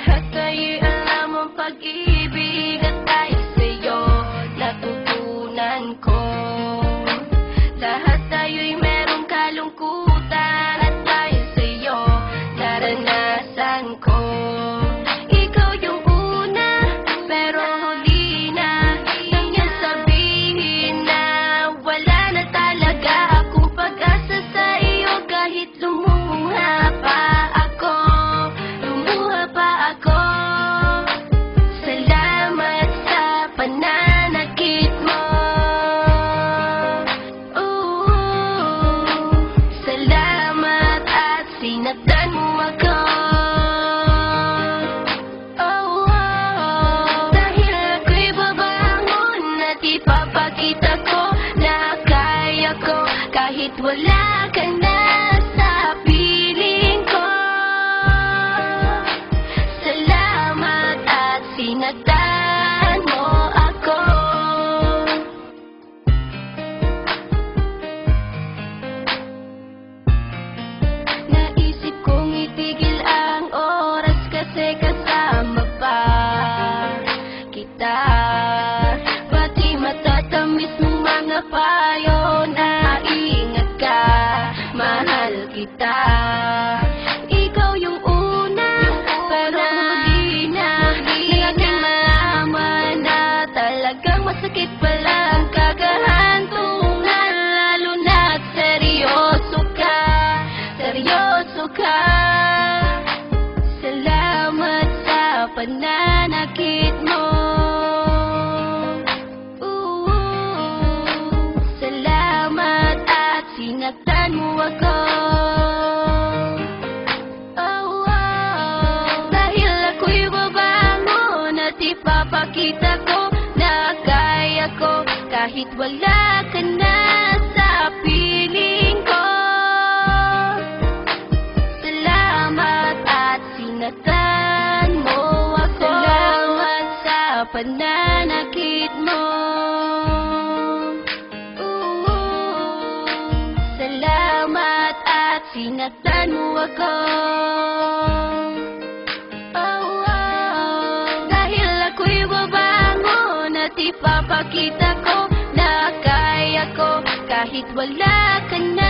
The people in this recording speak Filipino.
lahat alam mong pag-ibig At sa'yo, natutunan ko. Lahat sa'yo'y merong kalungkutan At sa'yo, naranasan ko. Pananakit mo. Ooh, Salamat at sinaktan mo ako. Oh, dahil ako'y babangon at ipapakita ko na kaya kahit wala Ikaw yung una pero huli na. Naging malaman na talagang masakit pala ang kagahantungan Lalo na't seryoso ka seryoso ka. Salamat sa pananakit mo. Ooh, Salamat at sinaktan mo ako kahit wala ka na sa piling ko. Salamat at sinaktan mo ako. Salamat sa pananakit mo. Ooh, Salamat at sinaktan mo ako. Oh, oh, dahil ako'y babangon at ipapakita kahit wala ka na